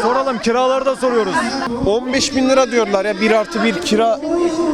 Soralım kiraları da soruyoruz. 15 bin lira diyorlar ya 1 artı 1 kira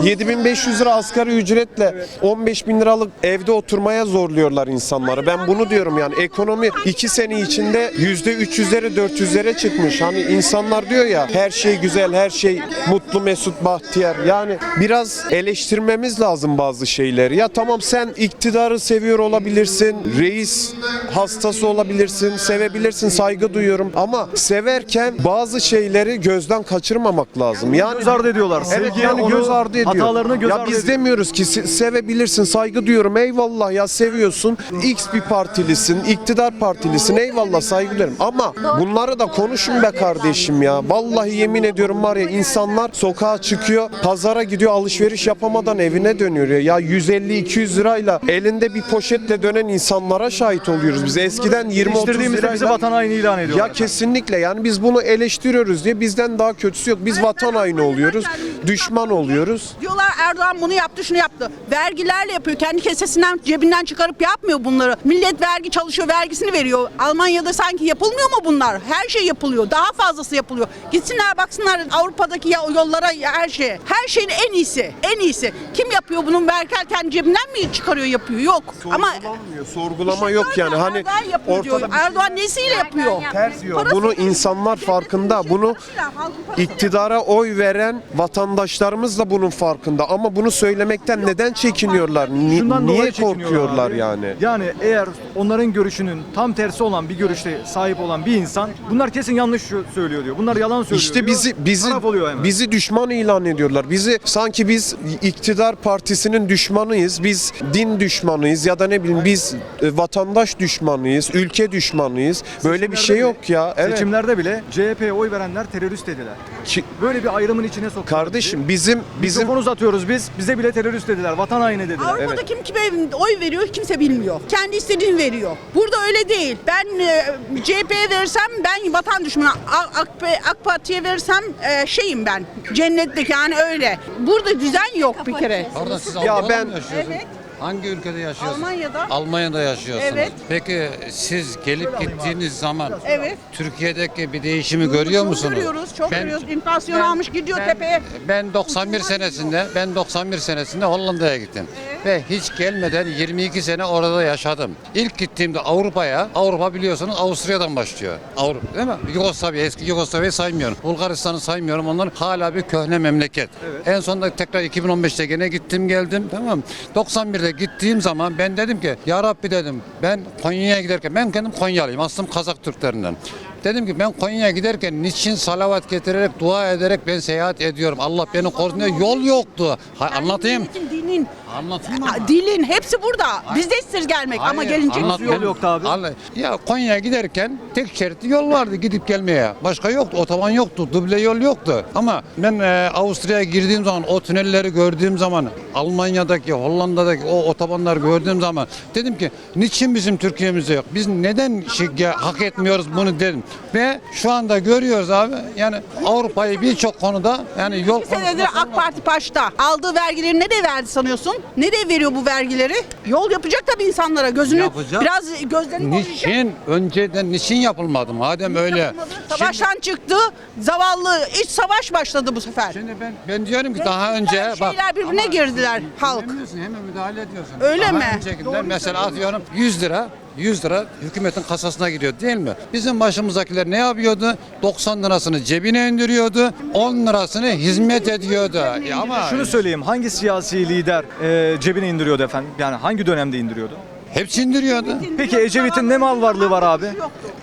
7500 lira asgari ücretle 15 bin liralık evde oturmaya zorluyorlar insanları. Ben bunu diyorum yani ekonomi 2 sene içinde %300'lere 400'lere çıkmış. Hani insanlar diyor ya her şey güzel her şey mutlu mesut bahtiyar. Yani biraz eleştirmemiz lazım bazı şeyleri. Ya tamam sen iktidarı seviyor olabilirsin. Reis hastası olabilirsin. Sevebilirsin saygı duyuyorum. Ama severken bazı şeyleri gözden kaçırmamak lazım. Yani Göz ardı ediyorlar. Evet Sevgi yani onu, göz ardı ediyor. Hatalarını göz ya ardı biz ediyor. demiyoruz ki se- sevebilirsin, saygı duyuyorum. Eyvallah ya seviyorsun. X bir partilisin, iktidar partilisin. Eyvallah saygı duyuyorum. Ama bunları da konuşun be kardeşim ya. Vallahi yemin ediyorum var ya insanlar sokağa çıkıyor, pazara gidiyor, alışveriş yapamadan evine dönüyor ya. Ya 150-200 lirayla elinde bir poşetle dönen insanlara şahit oluyoruz. Biz eskiden 20-30 Eleştirdiğimizde bizi lirayla vatan haini ilan ediyorlar. ya kesinlikle yani biz bunu eleştiriyoruz diye bizden daha kötüsü yok. Biz vatan haini oluyoruz, düşman oluyoruz. Diyorlar Erdoğan bunu yaptı şunu yaptı. Vergilerle yapıyor. Kendi kesesinden cebinden çıkarıp yapmıyor bunları. Millet vergi çalışıyor vergisini veriyor. Almanya'da sanki yapılmıyor mu bunlar? Her şey yapılıyor. Daha fazlası yapılıyor. Gitsinler baksınlar Avrupa'daki ya- yollara ya her şeye. Her şeyin en iyisi. En iyisi. Kim yapıyor bunun vergi kendi cebinden mi çıkarıyor yapıyor? Yok. Ama Sorgulanmıyor, sorgulama yok yani. Hani Erdoğan yapıyor diyor. Erdoğan nesiyle yapıyor? ters diyor. Parası- Bunu insanlar farkında. Bunu Halkın parası- iktidara oy veren vatandaşlarımız da bunun farkında. Ama bunu söylemekten neden çekiniyorlar? Ni- Şundan niye dolayı çekiniyorlar korkuyorlar abi. yani? Yani eğer onların görüşünün tam tersi olan bir görüşte sahip olan bir insan bunlar kesin yanlış sö- söylüyor diyor. Bunlar yalan söylüyor İşte diyor. bizi bizi Taraf oluyor hemen. bizi düşman ilan ediyorlar. Bizi sanki biz iktidar partisinin düşmanıyız. Biz din düşmanıyız ya da ne bileyim biz e, vatandaş düşmanıyız, ülke düşmanıyız. Böyle bir şey Seçimlerde yok ya. Evet. Seçimlerde bile CHP'ye oy verenler terörist dediler. Ki- Böyle bir ayrımın içine soktular. kardeşim bizim bizi. bizim Mikrofon uzatıyoruz biz. Bize bile terörist dediler. Vatan haini dediler. Avrupa'da Evet. kim kime oy veriyor kimse bilmiyor. Kendi istediğini veriyor. Burada öyle değil. Ben e, CHP'ye verirsem ben vatan düşmanı. A- AK, AK Parti'ye verirsem e, şeyim ben. Cennetteki yani öyle. Burada düzen yok bir kere. Orada siz Ya ben- yaşıyorsunuz? Hangi ülkede yaşıyorsunuz? Almanya'da. Almanya'da yaşıyorsunuz. Evet. Peki siz gelip gittiğiniz zaman Evet. Türkiye'deki bir değişimi görüyor Çok musunuz? görüyoruz, çok Ben- görüyoruz. Enflasyon ben- almış gidiyor tepeye. Ben 91 senesinde ben 91 senesinde Hollanda'ya gittim. Ve hiç gelmeden 22 sene orada yaşadım. İlk gittiğimde Avrupa'ya, Avrupa biliyorsunuz Avusturya'dan başlıyor. Avrupa değil mi? Yugoslavya, eski Yugoslavya'yı saymıyorum. Bulgaristan'ı saymıyorum. Onlar hala bir köhne memleket. En sonunda tekrar 2015'te gene gittim geldim tamam. 91'de gittiğim zaman ben dedim ki ya Rabbi dedim ben Konya'ya giderken ben kendim Konyalıyım. Aslım Kazak Türklerinden. Dedim ki ben Konya'ya giderken niçin salavat getirerek dua ederek ben seyahat ediyorum. Allah beni korusun diye yol yoktu. Ha, anlatayım. Dinin, Anlatayım ha, dilin hepsi burada. Bizde isteriz gelmek ama Hayır, gelince anlat- yol yoktu abi? Anla- Ya Konya'ya giderken tek şeritli yol vardı gidip gelmeye. Başka yoktu. Otoban yoktu. Duble yol yoktu. Ama ben e, Avusturya'ya girdiğim zaman o tünelleri gördüğüm zaman Almanya'daki, Hollanda'daki o otobanları gördüğüm zaman dedim ki niçin bizim Türkiye'mizde yok? Biz neden şey, ya, hak etmiyoruz bunu dedim. Ve şu anda görüyoruz abi yani Avrupa'yı birçok konuda yani yol Bir senedir konusunda AK Parti başta. Aldığı vergileri nereye verdi sanıyorsun? Nereye veriyor bu vergileri? Yol yapacak tabii insanlara. Gözünü Yapacak. biraz gözlerini koruyacak. Niçin? Önceden niçin yapılmadı? Madem öyle. Yapılmadı. Savaştan çıktı. Zavallı iç savaş başladı bu sefer. Şimdi ben ben diyorum ki daha önce bak şeyler birbirine girdiler halk. Dinlemiyorsun, hemen müdahale ediyorsun. Öyle Daha mi? öncekinden mesela atıyorum 100 lira 100 lira hükümetin kasasına gidiyor değil mi? Bizim başımızdakiler ne yapıyordu? 90 lirasını cebine indiriyordu. 10 lirasını hizmet ediyordu. Ya ama Şunu söyleyeyim. Hangi siyasi lider e, cebine indiriyordu efendim? Yani hangi dönemde indiriyordu? hepsi indiriyordu. Peki Ecevit'in ne mal varlığı var abi?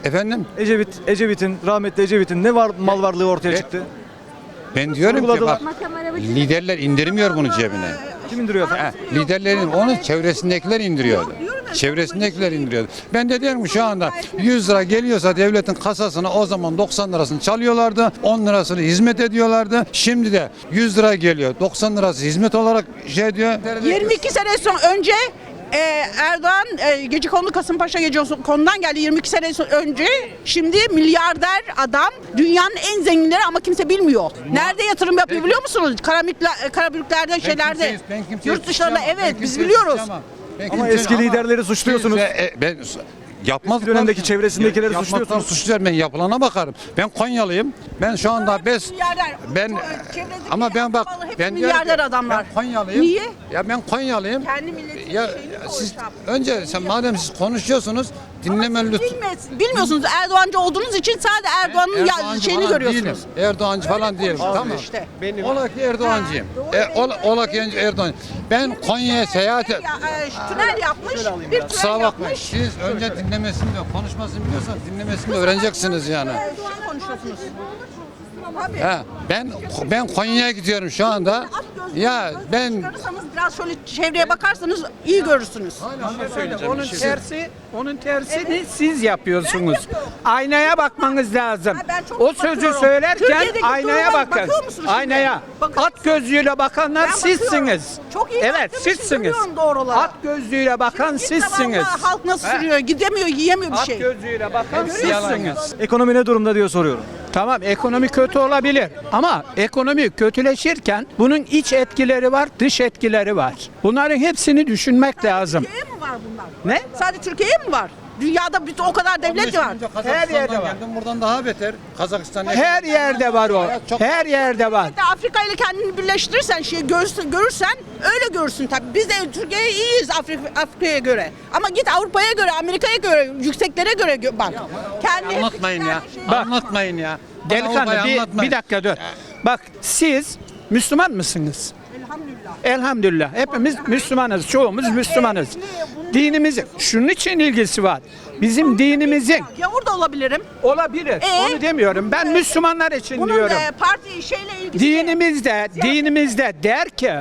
Efendim Ecevit, Ecevit'in, rahmetli Ecevit'in ne var mal varlığı ortaya E- çıktı? ben diyorum ki bak liderler indirmiyor bunu cebine. Kim indiriyor efendim? He, liderlerin onu çevresindekiler indiriyordu. Çevresindekiler indiriyordu. Ben de diyorum ki şu anda 100 lira geliyorsa devletin kasasına o zaman 90 lirasını çalıyorlardı. 10 lirasını hizmet ediyorlardı. Şimdi de 100 lira geliyor. 90 lirası hizmet olarak şey diyor. 22 sene son önce e, Erdoğan e, gece konu Kasımpaşa gece konudan geldi 22 sene önce. Şimdi milyarder adam dünyanın en zenginleri ama kimse bilmiyor. Nerede yatırım yapıyor biliyor musunuz? Karamükler, karabüklerde şeylerde. kimseyi- ben kimseyi Yurt dışlarında. Ben evet biz kimseyi biliyoruz. suçlamam. Ben Ama kimseyi- eski liderleri suçluyorsunuz. De, e, ben Yapmaz. Eski dönemdeki çevresindekileri Yapmaktan suçluyorsunuz. suçluyorum ben yapılana bakarım. Ben Konyalıyım. Ben şu anda bes Milyarder. ben Çevredeki ama ben bak Avrupa'lı ben diyorum ki, milyarder adamlar. Ben Konyalıyım. Niye? Ya ben Konyalıyım. Kendi milletinin ya şeyini mi siz önce sen madem siz konuşuyorsunuz dinleme lütfen. Bilmez, bilmiyorsunuz Erdoğancı olduğunuz için sadece Erdoğan'ın ya, Erdoğancı şeyini falan görüyorsunuz. Değilim. Erdoğancı falan değilim. Tamam. işte. Benim Ola ki Erdoğancıyım. Ha, E, ola, ola ki Erdoğan. Ben Konya'ya seyahat et. Ya, e, tünel yapmış, bir tünel Kusura bakmayın. yapmış. Siz önce dinlemesini de konuşmasını biliyorsanız dinlemesini de öğreneceksiniz yani. Erdoğan konuşuyorsunuz. He, ben ben Konya'ya gidiyorum şu anda. Ya ben biraz şöyle çevreye bakarsanız iyi görürsünüz. Onun tersi, onun tersini siz yapıyorsunuz. Aynaya bakmanız lazım. Ha, ben çok O bakıyorum. sözü söylerken Türkiye'deki aynaya duruma bakın. bakıyor musunuz şimdi? Aynaya. Bakın. At gözlüğüyle bakanlar Ben sizsiniz. bakıyorum. Çok iyi Evet, baktığım için sizsiniz. görüyorum doğru olarak. At gözlüğüyle bakan zaman sizsiniz. Halk nasıl sürüyor, gidemiyor, yiyemiyor bir At şey. gözlüğüyle bakan sizsiniz. Ekonomi ne durumda diyor soruyorum. Tamam ekonomi kötü olabilir ama ekonomi kötüleşirken bunun iç etkileri var, dış etkileri var. Bunların hepsini düşünmek lazım. Türkiye'ye mi var bunlar? Ne? Sadece Türkiye'ye mi var? Dünyada bir o kadar devlet var. Her yerde var. Geldim buradan daha beter. Kazakistan. Her yerde var o. Çok- Her yerde var. Afrika ile kendini birleştirirsen, şey görürsün, görürsen öyle görürsün tabii. Biz de Türkiye'ye iyiyiz Afrika, Afrika'ya göre. Ama git Avrupa'ya göre, Amerika'ya göre, yükseklere göre gö- bak. Kendi Anlatmayın ya. Bak. Anlatmayın ya. Bana Delikanlı Avrupa'yı bir, anlatmayın. bir dakika dur. Bak siz Müslüman mısınız? Elhamdülillah. Hepimiz Müslümanız. Çoğumuz Müslümanız. Dinimizi şunun için ilgisi var. Bizim dinimizin Gavur da olabilirim. olabilir. Ee? Onu demiyorum. Ben Müslümanlar için Bunun diyorum. e, parti şeyle ilgisi. Dinimizde, dinimizde der ki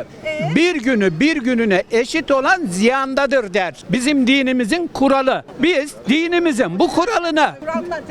bir günü bir gününe eşit olan ziyandadır der. Bizim dinimizin kuralı. Biz dinimizin bu kuralını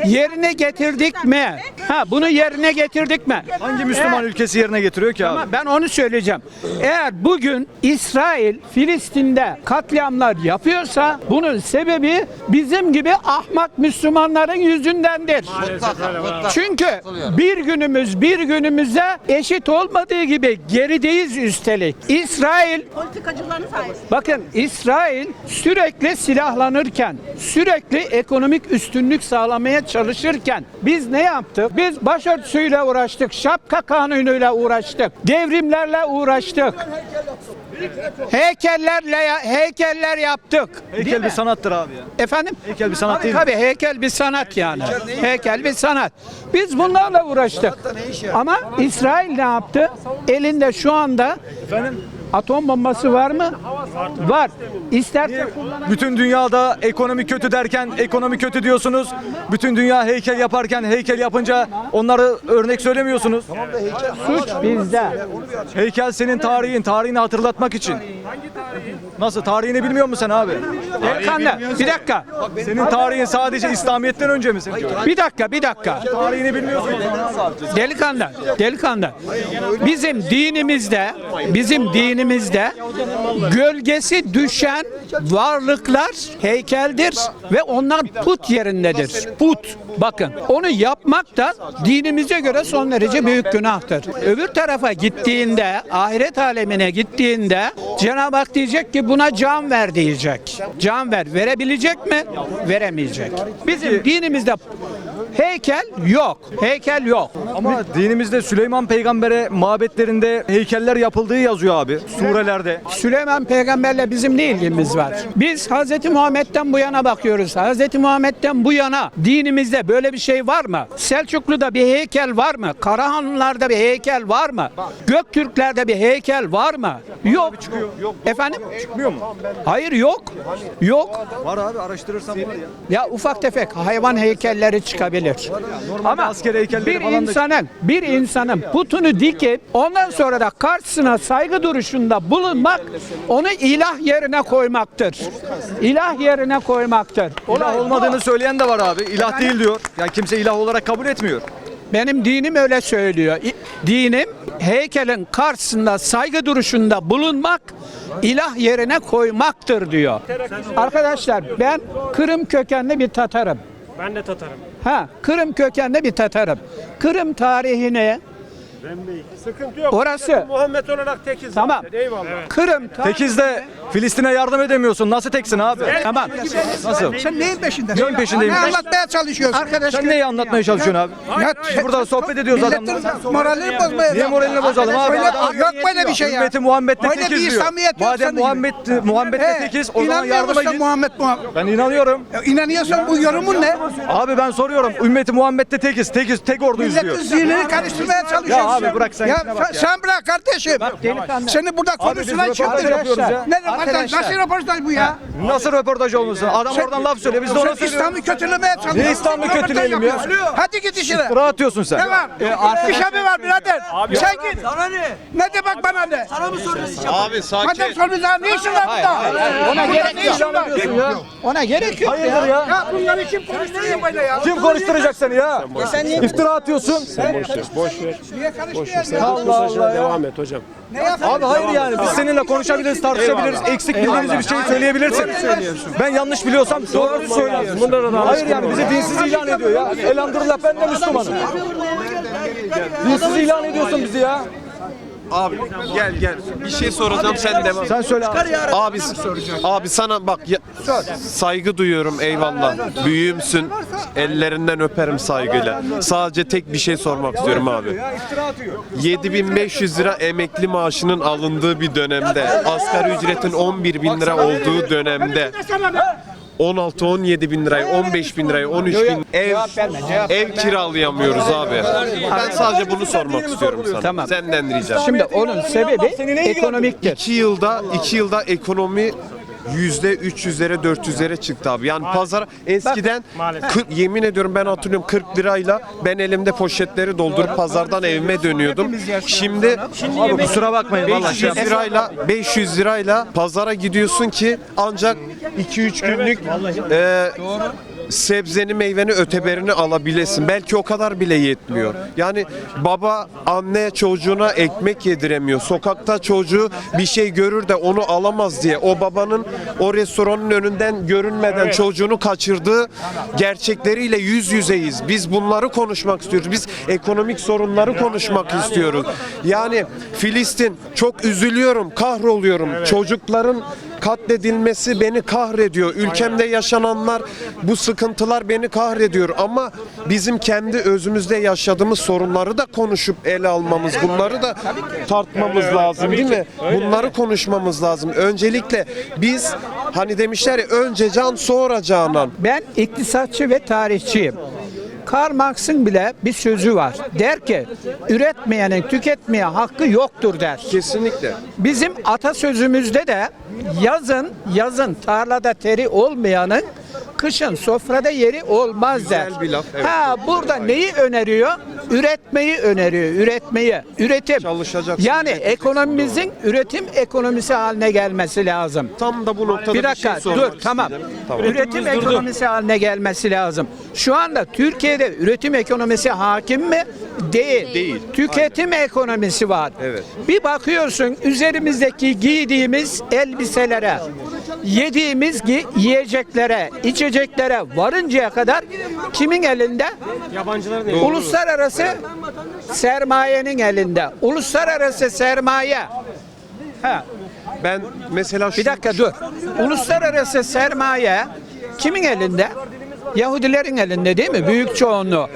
yerine getirdik mi? Ha bunu yerine getirdik mi? Hangi Müslüman Eğer- ülkesi yerine getiriyor ki abi? Ama ben onu söyleyeceğim. Eğer bugün İsrail Filistin'de katliamlar yapıyorsa bunun sebebi bizim gibi ahmak Müslümanların yüzündendir. Mutlaka, mutlaka. Çünkü bir günümüz bir günümüze eşit olmadığı gibi gerideyiz üstelik. İsrail Politikacıların sayesinde. Bakın İsrail sürekli silahlanırken, sürekli ekonomik üstünlük sağlamaya çalışırken biz ne yaptık? Biz başörtüsüyle uğraştık, şapka kanunuyla uğraştık, devrimlerle uğraştık. Heykellerle heykeller yaptık. Heykel mi? bir sanattır abi ya. Efendim? Heykel bir sanat Tabii, değil mi? Tabii heykel bir sanat yani. Heykel bir sanat. Biz bunlarla uğraştık. Ama İsrail ne yaptı? Elinde şu anda atom bombası var mı? Var. İsterse kullanabilir. Bütün dünyada ekonomi kötü derken ekonomi kötü diyorsunuz. Bütün dünya heykel yaparken heykel yapınca onları örnek söylemiyorsunuz. Suç bizde. Heykel senin tarihin, tarihini hatırlatmak için. Nasıl? Tarihini bilmiyor musun sen abi? Delikanlı bir dakika. Senin tarihin sadece İslamiyet'ten önce mi senin? Bir dakika bir dakika. Tarihini bilmiyorsun. Delikanlı, delikanlı. Bizim dinimizde, bizim dinimizde gölgesi düşen varlıklar heykeldir ve onlar put yerindedir. Put. Bakın onu yapmak da dinimize göre son derece büyük günahtır. Öbür tarafa gittiğinde, ahiret alemine gittiğinde Cenab-ı Hak diyecek ki buna can ver diyecek. Can ver. Verebilecek mi? Veremeyecek. Bizim dinimizde heykel yok. Heykel yok. Ama dinimizde Süleyman peygambere mabetlerinde heykeller yapıldığı yazıyor abi. Surelerde. Süleyman peygamberle bizim ne ilgimiz var? Biz Hz. Muhammed'den bu yana bakıyoruz. Hz. Muhammed'den bu yana dinimizde böyle bir şey var mı? Selçuklu'da bir heykel var mı? Karahanlılar'da bir heykel var mı? Göktürklerde bir heykel var mı? Yok. Efendim? Çıkmıyor mu? Hayır yok. Yok. Var abi araştırırsan var ya. Ya ufak tefek hayvan heykelleri çıkabilir. Ama asker heykelleri bir falan da insanın bir insanın putunu dikip ondan sonra da karşısına saygı duruşunda bulunmak onu ilah yerine koymaktır. İlah yerine koymaktır. İlah olmadığını söyleyen de var abi. İlah değil diyor. Yani kimse ilah olarak kabul etmiyor. Benim dinim öyle söylüyor. Dinim heykelin karşısında saygı duruşunda bulunmak ilah yerine koymaktır diyor. Arkadaşlar ben Kırım kökenli bir Tatarım. Ben de Tatarım. Ha, Kırım kökenli bir Tatarım. Kırım tarihini Sıkıntı yok. Orası. Muhammed olarak tekiz. Tamam. zaten, Eyvallah. Kırım ta- Tekiz'de Filistin'e yardım edemiyorsun. Nasıl teksin abi? Tamam. Nasıl? Sen neyin peşindesin? Neyin peşindeyim? Ne anlatmaya çalışıyorsun? Arkadaş Sen neyi anlatmaya çalışıyorsun abi? Ya, Biz burada sohbet ediyoruz milletin adamlarla. moralini bozmaya. Niye moralini bozalım abi? Öyle, Adam yok böyle bir şey ya. Ümmeti Muhammed'de Öyle tekiz diyor. Yok Madem senin gibi. Muhammed Muhammed'de He, tekiz o zaman yardıma musun git. Muhammed Muhammed? Ben inanıyorum. Ya İnanıyorsan bu yorumun ne? Abi ben soruyorum. Ümmeti Muhammed'de tekiz. Tekiz tek orduyuz diyor. Milletin zihnini karıştırmaya çalışıyorsun. Ya abi bırak sen Ya bak sen, sen bırak kardeşim. delikanlı. Seni burada konuşulan ya. Ne röportaj? Nasıl röportaj bu ya? Nasıl röportaj olmasın? Adam oradan laf söylüyor. Biz de ona Sen söylüyoruz. İslam'ı kötülemeye çalışıyorsun. Ne İslam'ı kötüleyelim ya? Hadi git işine. Sıra atıyorsun sen. Ne var? Bir şey mi var birader? Sen git. Sana ne? Ne demek bana ne? Sana mı soruyorsun? Abi sakin. Madem sormuşlar ne işin var burada? Ona gerek ya. Ona gerek yok Hayırdır ya. ya? Ya bunları kim konuşturuyor böyle ya? Kim konuşturacak seni ya? İftira atıyorsun. Niye karışmıyorsun? Allah Allah ya. Devam et hocam. Ne? Abi hayır yani biz seninle konuşabiliriz, tartışabiliriz. Eksik bildiğimiz bir şey söyleyebilirsin. Ben yanlış biliyorsam doğru söylüyorsun. Hayır yani bizi dinsiz ilan ediyor ya. Elhamdülillah ben de Müslümanım. Dinsiz ilan ediyorsun bizi ya. Abi gel gel. Bir şey soracağım sen devam. Sen söyle abi. Abi abi sana bak ya- saygı duyuyorum eyvallah. Büyüğümsün. Ellerinden öperim saygıyla. Sadece tek bir şey sormak istiyorum abi. 7500 lira emekli maaşının alındığı bir dönemde, asgari ücretin 11 bin lira olduğu dönemde 16-17 bin lirayı, 15 bin lirayı, 13 bin ev, ev kiralayamıyoruz abi. Ben sadece bunu sormak istiyorum sana. Tamam. Senden ricam. Şimdi onun sebebi ekonomiktir. 2 yılda 2 yılda ekonomi yüzde 300'lere 400'lere çıktı abi. Yani pazar eskiden kırk- yemin ediyorum ben hatırlıyorum 40 lirayla ben elimde poşetleri doldurup pazardan evime dönüyordum. Şimdi Abi kusura bakmayın vallahi şey 500 lirayla 500 lirayla pazara gidiyorsun ki ancak 2-3 günlük e, sebzeni meyveni öteberini alabilesin. Belki o kadar bile yetmiyor. Yani baba anne çocuğuna ekmek yediremiyor. Sokakta çocuğu bir şey görür de onu alamaz diye o babanın o restoranın önünden görünmeden çocuğunu kaçırdığı gerçekleriyle yüz yüzeyiz. Biz bunları konuşmak istiyoruz. Biz ekonomik sorunları konuşmak istiyoruz. Yani Filistin çok üzülüyorum, kahroluyorum. Çocukların katledilmesi beni kahrediyor. Ülkemde yaşananlar, bu sıkıntılar beni kahrediyor. Ama bizim kendi özümüzde yaşadığımız sorunları da konuşup ele almamız, bunları da tartmamız lazım değil mi? Bunları konuşmamız lazım. Öncelikle biz hani demişler ya önce can sonra canan. Ben iktisatçı ve tarihçiyim. Karl Marx'ın bile bir sözü var. Der ki, üretmeyenin tüketmeye hakkı yoktur der. Kesinlikle. Bizim atasözümüzde de yazın yazın tarlada teri olmayanın kışın sofrada yeri olmaz der. Ha burada neyi öneriyor? Üretmeyi öneriyor. Üretmeyi. Üretim. Çalışacaksın, Yani ekonomimizin üretim ekonomisi haline gelmesi lazım. Tam da bu noktada Bir dakika şey sormak dur tamam. Tamam. Üretim ekonomisi haline gelmesi lazım. Şu anda Türkiye'de üretim ekonomisi hakim mi? Değil. Değil. Tüketim ekonomisi var. Evet. Bir bakıyorsun üzerimizdeki giydiğimiz elbiselere, yediğimiz gi- yiyeceklere, içeceklere varıncaya kadar kimin elinde? Yabancıların Uluslararası sermayenin elinde. Uluslararası sermaye. Ha, Ben mesela şu bir dakika dur. Uluslararası sermaye kimin elinde? Yahudilerin elinde değil mi? Büyük çoğunluğu.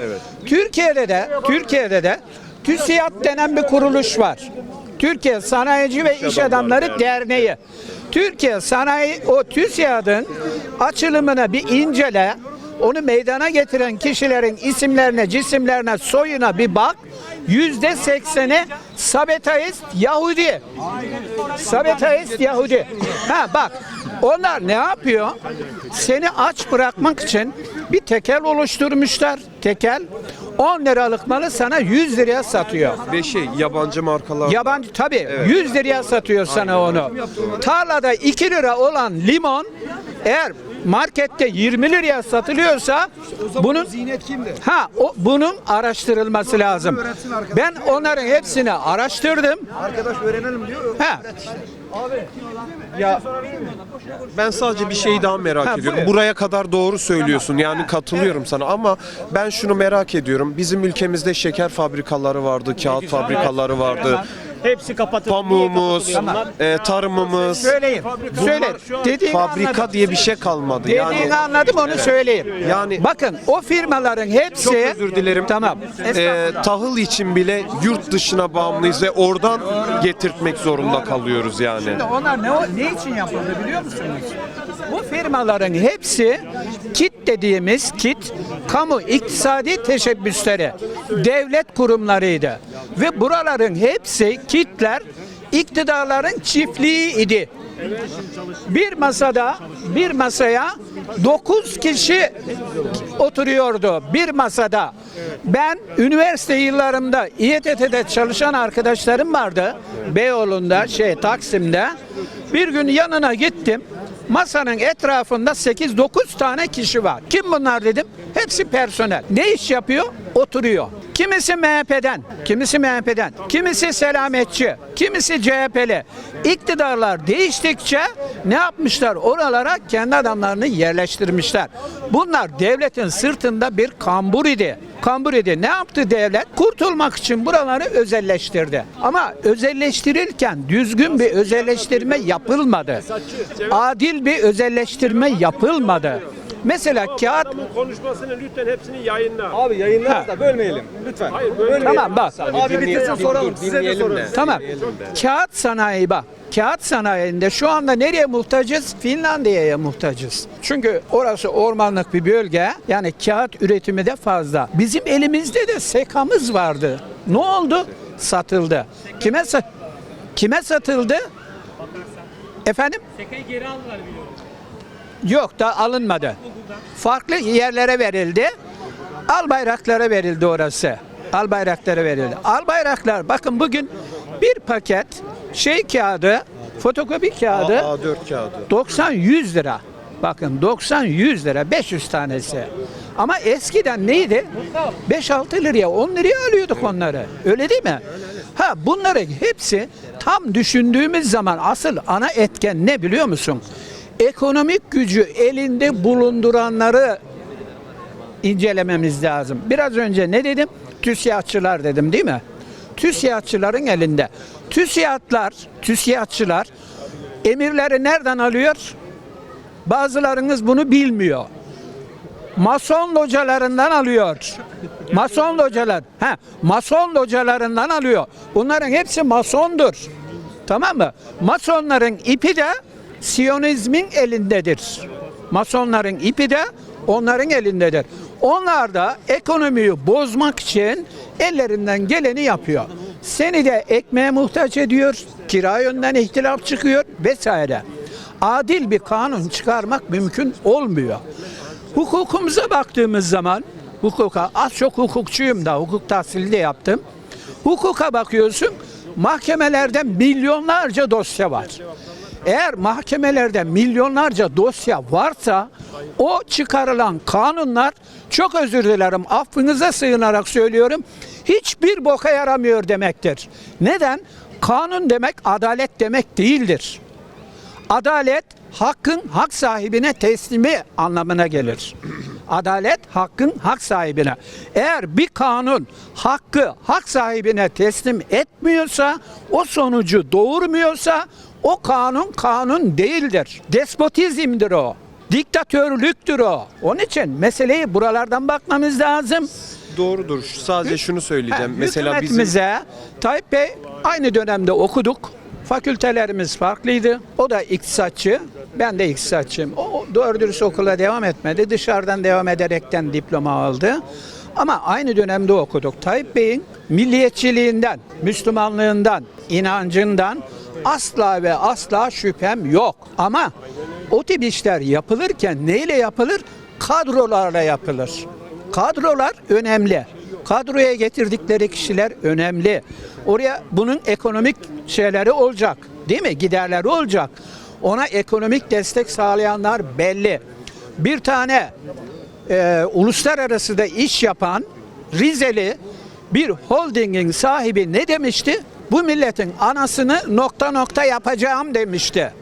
Türkiye'de de Türkiye'de de TÜSİAD denen bir kuruluş var. Türkiye Sanayici ve İş Adamları Derneği. Türkiye Sanayi o TÜSİAD'ın açılımını bir incele. Onu meydana getiren kişilerin isimlerine, cisimlerine, soyuna bir bak. Yüzde sekseni Sabetaist Yahudi. Sabetaist Yahudi. Ha bak onlar ne yapıyor? Seni aç bırakmak için bir tekel oluşturmuşlar. Tekel 10 liralık malı sana 100 liraya satıyor. ve şey yabancı markalar Yabancı tabii 100 liraya satıyor sana onu. Tarlada 2 lira olan limon eğer markette 20 liraya satılıyorsa bunun Zinet ha o bunun araştırılması lazım. Ben onların hepsini araştırdım. Arkadaş öğrenelim diyor. Ha, Ya ben sadece bir şey daha merak Ha, ediyorum. buyur. Buraya kadar doğru söylüyorsun. Yani katılıyorum sana ama ben şunu merak ediyorum. Bizim ülkemizde şeker fabrikaları vardı, kağıt fabrikaları vardı. Hepsi kapatıldı. Pamuğumuz, e, tarımımız, söyleyeyim. Söyle. Dediğini fabrika anladım. diye bir şey kalmadı. Dediğini Yani anladım onu söyleyeyim. Yani- bakın o firmaların hepsi çok özür dilerim. Tamam. E, tahıl için bile yurt dışına bağımlıyız ve oradan getirtmek zorunda kalıyoruz yani. Şimdi onlar ne, ne için yapıldı biliyor musunuz? Firmaların hepsi kit dediğimiz kit kamu iktisadi teşebbüsleri, devlet kurumlarıydı. Ve buraların hepsi kitler iktidarların çiftliği idi. Bir masada bir masaya 9 kişi oturuyordu bir masada. Ben üniversite yıllarımda İETT'de çalışan arkadaşlarım vardı. Beyoğlu'nda şey Taksim'de. Bir gün yanına gittim. Masanın etrafında 8-9 tane kişi var. Kim bunlar dedim? Hepsi personel. Ne iş yapıyor? Oturuyor. Kimisi MHP'den, kimisi MHP'den, kimisi selametçi, kimisi CHP'li. İktidarlar değiştikçe ne yapmışlar? Oralara kendi adamlarını yerleştirmişler. Bunlar devletin sırtında bir kambur idi. Kambur idi. Ne yaptı devlet? Kurtulmak için buraları özelleştirdi. Ama özelleştirirken düzgün bir özelleştirme yapılmadı. Adil bir özelleştirme yapılmadı. Mesela kağıt Adamın konuşmasını lütfen hepsini yayınla. Abi yayınlarız da bölmeyelim lütfen. Hayır böyle Tamam bak. Abi bitirsin soralım. Size de soralım. Tamam. Kağıt sanayi bak. Kağıt sanayinde şu anda nereye muhtacız? Finlandiya'ya muhtacız. Çünkü orası ormanlık bir bölge. Yani kağıt üretimi de fazla. Bizim elimizde de sekamız vardı. Ne oldu? Satıldı. Kime sat? Kime satıldı? Efendim? Sekayı geri aldılar biliyorum. Yok da alınmadı. Farklı yerlere verildi. Al bayraklara verildi orası. Al bayraklara verildi. Al bayraklar bakın bugün bir paket şey kağıdı, fotokopi kağıdı A4 kağıdı. 90-100 lira. Bakın 90-100 lira 500 tanesi. Ama eskiden neydi? 5-6 liraya 10 liraya alıyorduk onları. Öyle değil mi? Ha bunları hepsi tam düşündüğümüz zaman asıl ana etken ne biliyor musun? Ekonomik gücü elinde bulunduranları incelememiz lazım. Biraz önce ne dedim? TÜSİADçılar dedim değil mi? TÜSİADçıların elinde. TÜSİADlar, TÜSİADçılar emirleri nereden alıyor? Bazılarınız bunu bilmiyor. Mason localarından alıyor. Mason localar. Ha, mason localarından alıyor. Bunların hepsi masondur. Tamam mı? Masonların ipi de Siyonizmin elindedir. Masonların ipi de onların elindedir. Onlar da ekonomiyi bozmak için ellerinden geleni yapıyor. Seni de ekmeğe muhtaç ediyor, kira yönden ihtilaf çıkıyor vesaire. Adil bir kanun çıkarmak mümkün olmuyor. Hukukumuza baktığımız zaman, hukuka az çok hukukçuyum da, hukuk tahsili de yaptım. Hukuka bakıyorsun, mahkemelerde milyonlarca dosya var. Eğer mahkemelerde milyonlarca dosya varsa o çıkarılan kanunlar çok özür dilerim affınıza sığınarak söylüyorum hiçbir boka yaramıyor demektir. Neden? Kanun demek adalet demek değildir. Adalet hakkın hak sahibine teslimi anlamına gelir. Adalet hakkın hak sahibine. Eğer bir kanun hakkı hak sahibine teslim etmiyorsa, o sonucu doğurmuyorsa o kanun kanun değildir. Despotizmdir o. Diktatörlüktür o. Onun için meseleyi buralardan bakmamız lazım. Doğrudur. Sadece şunu söyleyeceğim. Ha, Mesela bizim hükümetimize Tayyip Bey aynı dönemde okuduk. Fakültelerimiz farklıydı. O da iktisatçı. Ben de iktisatçıyım. O doğru dürüst okula devam etmedi. Dışarıdan devam ederekten diploma aldı. Ama aynı dönemde okuduk. Tayyip Bey'in milliyetçiliğinden, Müslümanlığından, inancından asla ve asla şüphem yok. Ama o tip işler yapılırken neyle yapılır? Kadrolarla yapılır. Kadrolar önemli. Kadroya getirdikleri kişiler önemli. Oraya bunun ekonomik şeyleri olacak. Değil mi? Giderleri olacak. Ona ekonomik destek sağlayanlar belli. bir tane e, uluslararası da iş yapan Rizeli bir holdingin sahibi ne demişti? Bu milletin anasını nokta nokta yapacağım demişti.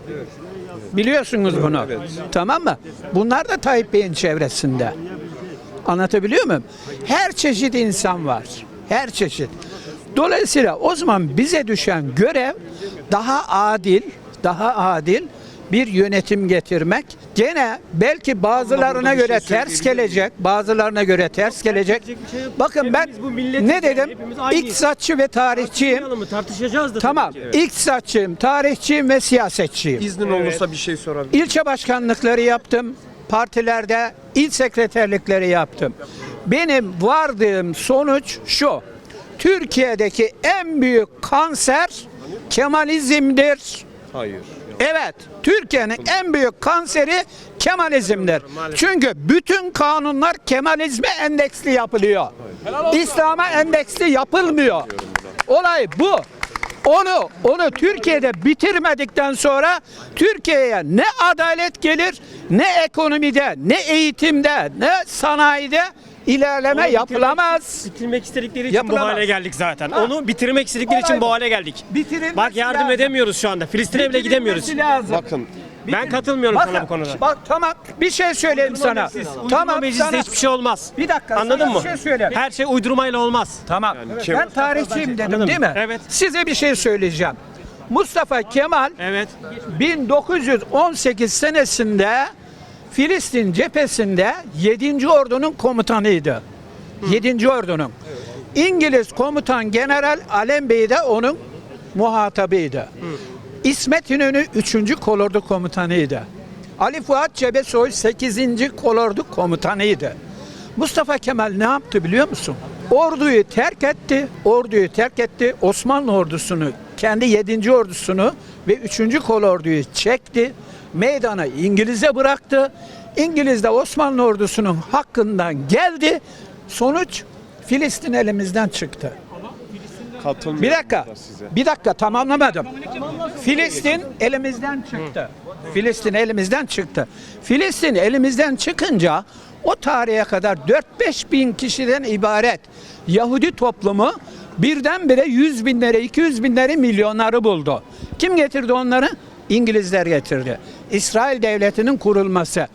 Biliyorsunuz bunu. Tamam mı? Bunlar da Tayyip Bey'in çevresinde. Anlatabiliyor muyum? Her çeşit insan var. Her çeşit. Dolayısıyla o zaman bize düşen görev daha adil, daha adil bir yönetim getirmek. Gene belki bazılarına göre ters gelecek, bazılarına göre ters gelecek. Bakın ben ne dedim? İktisatçı ve tarihçiyim. Tartışacağız da. Tamam. ki. İktisatçıyım, tarihçiyim ve siyasetçiyim. İznin olursa bir şey sorabilirim. İlçe başkanlıkları yaptım. Partilerde il sekreterlikleri yaptım. Benim vardığım sonuç şu. Türkiye'deki en büyük kanser Kemalizmdir. Hayır. Evet, Türkiye'nin en büyük kanseri Kemalizmdir. Çünkü bütün kanunlar Kemalizme endeksli yapılıyor. İslam'a endeksli yapılmıyor. Olay bu. Onu onu Türkiye'de bitirmedikten sonra Türkiye'ye ne adalet gelir, ne ekonomide, ne eğitimde, ne sanayide ilerleme Onu yapılamaz. Bitirmek istedikleri için Yapılamaz. bu hale geldik zaten. Ha. Onu bitirmek istedikleri Olay için bu bu. hale geldik. Bitirilmesi Bak yardım lazım. edemiyoruz şu anda. Filistin'e bile gidemiyoruz. Bitirilmesi lazım. Bakın Ben katılmıyorum sana bu konuda. Bak tamam bir şey söyleyeyim sana. Uydurma Tamam mecliste sana. hiçbir şey olmaz. Bir dakika. Anladın sana mı? Bir şey söyleyeyim. Her şey uydurmayla olmaz. Tamam. Kemal- Ben tarihçiyim dedim değil mi? Evet. Size bir şey söyleyeceğim. Mustafa Kemal Evet. 1918 senesinde Filistin cephesinde 7. ordunun komutanıydı. 7. ordunun. İngiliz komutan General Bey de onun muhatabıydı. İsmet İnönü 3. kolordu komutanıydı. Ali Fuat Cebesoy 8. kolordu komutanıydı. Mustafa Kemal ne yaptı biliyor musun? Orduyu terk etti. Orduyu terk etti. Osmanlı ordusunu, kendi 7. ordusunu ve 3. kolorduyu çekti. Meydana İngiliz'e bıraktı. İngiliz de Osmanlı ordusunun hakkından geldi. Sonuç Filistin elimizden çıktı. katılmıyorum Bir dakika. Bir dakika tamamlamadım. Filistin elimizden çıktı. Filistin elimizden çıktı. Filistin elimizden çıkınca o tarihe kadar 4-5 bin kişiden ibaret Yahudi toplumu birdenbire 100 binleri, 200 binleri, milyonları buldu. Kim getirdi onları? İngilizler getirdi. İsrail devletinin kurulması.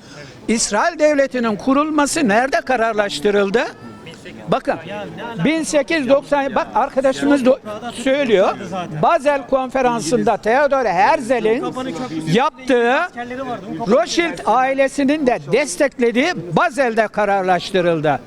İsrail devletinin kurulması nerede kararlaştırıldı? Bakın 1890 bak arkadaşımız da söylüyor. Basel konferansında Theodor Herzl'in yaptığı Rothschild ailesinin de desteklediği Basel'de kararlaştırıldı.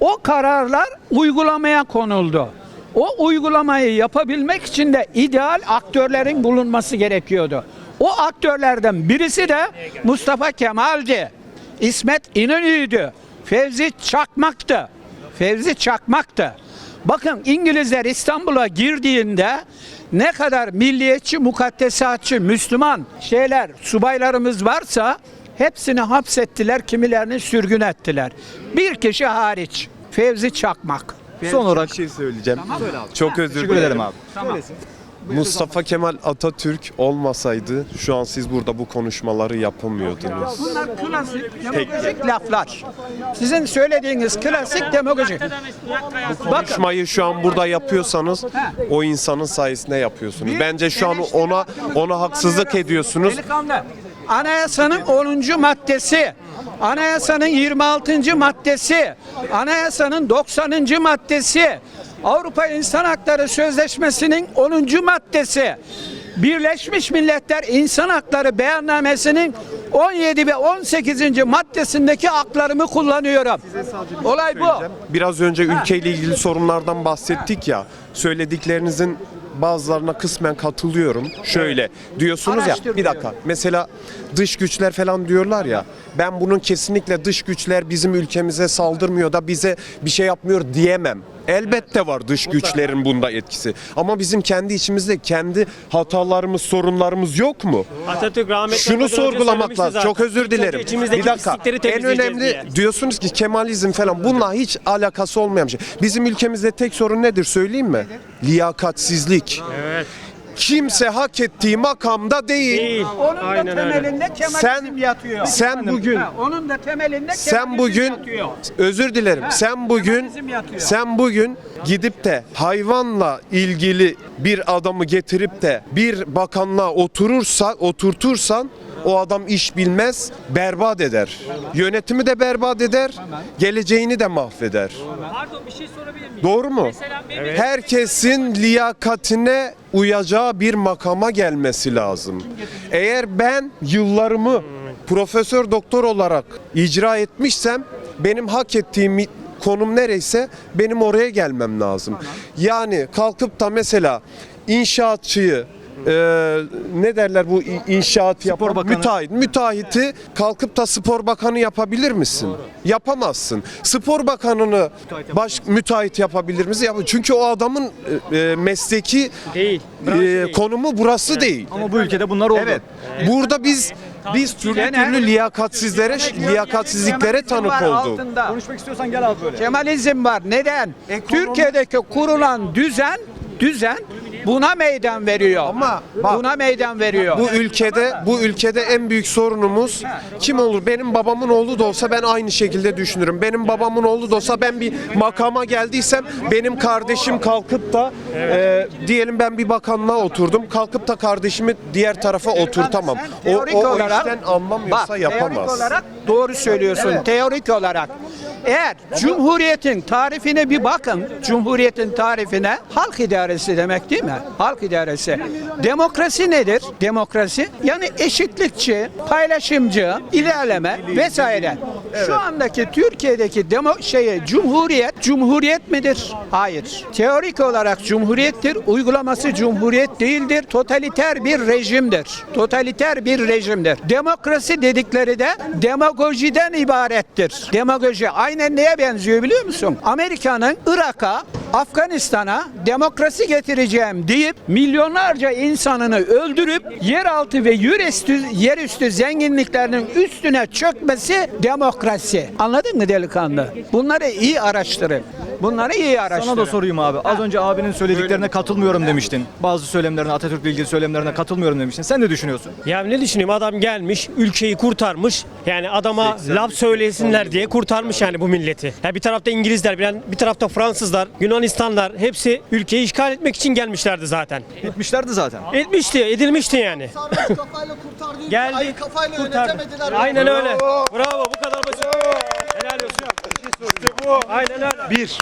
O kararlar uygulamaya konuldu. O uygulamayı yapabilmek için de ideal aktörlerin bulunması gerekiyordu. O aktörlerden birisi de Mustafa Kemal'di. İsmet İnönü'ydü. Fevzi Çakmak'tı. Fevzi Çakmak'tı. Bakın İngilizler İstanbul'a girdiğinde ne kadar milliyetçi, mukaddesatçı, Müslüman şeyler, subaylarımız varsa hepsini hapsettiler, kimilerini sürgün ettiler. Bir kişi hariç Fevzi Çakmak. Son olarak bir şey söyleyeceğim. Çok özür dilerim abi. Mustafa Kemal Atatürk olmasaydı şu an siz burada bu konuşmaları yapamıyordunuz. Bunlar klasik demagojik laflar. Sizin söylediğiniz klasik demagoji. Bakın Konuşmayı şu an burada yapıyorsanız o insanın sayesinde yapıyorsunuz. Bence şu an ona ona haksızlık ediyorsunuz. Delikanlı. Anayasanın 10. maddesi, anayasanın 26. maddesi, anayasanın 90. maddesi, Avrupa İnsan Hakları Sözleşmesi'nin 10. maddesi, Birleşmiş Milletler İnsan Hakları Beyannamesi'nin 17 ve 18. maddesindeki haklarımı kullanıyorum. Olay bu. Biraz önce ülkeyle ilgili sorunlardan bahsettik ya. Söylediklerinizin bazılarına kısmen katılıyorum. Şöyle diyorsunuz ya bir dakika. Mesela dış güçler falan diyorlar ya. Ben bunun kesinlikle dış güçler bizim ülkemize saldırmıyor da bize bir şey yapmıyor diyemem. Elbette var dış güçlerin bunda etkisi. Ama bizim kendi içimizde kendi hatalarımız, sorunlarımız yok mu? Atatürk rahmetli Şunu olmadan önce sorgulamak söylemişti lazım. zaten. Çok özür dilerim. içimizdeki Bir dakika. pislikleri En temizleyeceğiz önemli diye. diyorsunuz ki Kemalizm falan bununla hiç alakası olmayan bir şey. Bizim ülkemizde tek sorun nedir söyleyeyim mi? Liyakatsizlik. Evet. kimse hak ettiği makamda değil. Değil. Onun da Aynen öyle. temelinde Kemalizm Sen- yatıyor. sen bugün- Ha, onun da temelinde Sen bugün yatıyor. özür dilerim. Sen bugün sen bugün gidip de hayvanla ilgili bir adamı getirip de bir bakanlığa oturursa oturtursan o adam iş bilmez, berbat eder. Yönetimi de berbat eder, geleceğini de mahveder. Pardon bir şey sorabilir miyim? Doğru mu? Mesela Mehmet Herkesin liyakatine uyacağı bir makama gelmesi lazım. Eğer ben yıllarımı profesör doktor olarak icra etmişsem benim hak ettiğim konum nereyse benim oraya gelmem lazım. Yani kalkıp da mesela inşaatçıyı e, ne derler bu inşaat yapan bakanı. müteahhit müteahhiti kalkıp da spor bakanı yapabilir misin? Yapamazsın. Spor bakanını baş müteahhit yapabilir misin? Yap çünkü o adamın e, e, mesleki Değil. e, konumu burası değil. Ama bu ülkede bunlar oldu. Evet. Burada biz biz türlü türlü liyakatsizlere, liyakatsizliklere tanık olduk. Konuşmak istiyorsan gel abi böyle. Kemalizm var. Neden? Türkiye'deki kurulan düzen düzen buna meydan veriyor. Ama bak- buna meydan veriyor. Bu ülkede bu ülkede en büyük sorunumuz kim olur? Benim babamın oğlu da olsa ben aynı şekilde düşünürüm. Benim babamın oğlu da olsa ben bir makama geldiysem benim kardeşim kalkıp da e, diyelim ben bir bakanlığa oturdum. Kalkıp da kardeşimi diğer tarafa oturtamam. O, o, olarak- işten anlamıyorsa Bak, yapamaz. Teorik olarak doğru söylüyorsun. Teorik olarak. Eğer Cumhuriyet'in tarifine bir bakın. Cumhuriyet'in tarifine halk idaresi demek değil mi? Halk idaresi. Demokrasi nedir? Demokrasi yani eşitlikçi, paylaşımcı, ilerleme vesaire. Şu andaki Türkiye'deki demo şeyi Cumhuriyet Cumhuriyet midir? Hayır. Teorik olarak Cumhuriyettir. Uygulaması Cumhuriyet değildir. Totaliter bir rejimdir. Totaliter bir rejimdir. Demokrasi dedikleri de demagojiden ibarettir. Demagoji aynen neye benziyor biliyor musun? Amerika'nın Irak'a Afganistan'a demokrasi getireceğim deyip milyonlarca insanını öldürüp yeraltı ve yerüstü, yerüstü zenginliklerinin üstüne çökmesi demokrasi. Anladın mı delikanlı? Bunları iyi araştırın. Bunları iyi araştırın. Sana da sorayım abi. Az önce abinin söylediklerine katılmıyorum demiştin. Bazı söylemlerine, Atatürk'le ilgili söylemlerine katılmıyorum demiştin. Sen ne düşünüyorsun? Ya ne düşünüyorum adam gelmiş ülkeyi kurtarmış yani adama laf söylesinler diye kurtarmış yani bu milleti. Ya bir tarafta İngilizler bir bir tarafta Fransızlar Yunanistanlar hepsi ülkeyi işgal etmek için gelmişlerdi zaten. Etmişlerdi zaten. Etmişti edilmişti yani. kafayla kurtardı. Geldi. Ay kafayla kurtardı. yönetemediler. Aynen öyle. Bravo bu kadar basit. Helal olsun. İşte bu. Aynen öyle. Bir,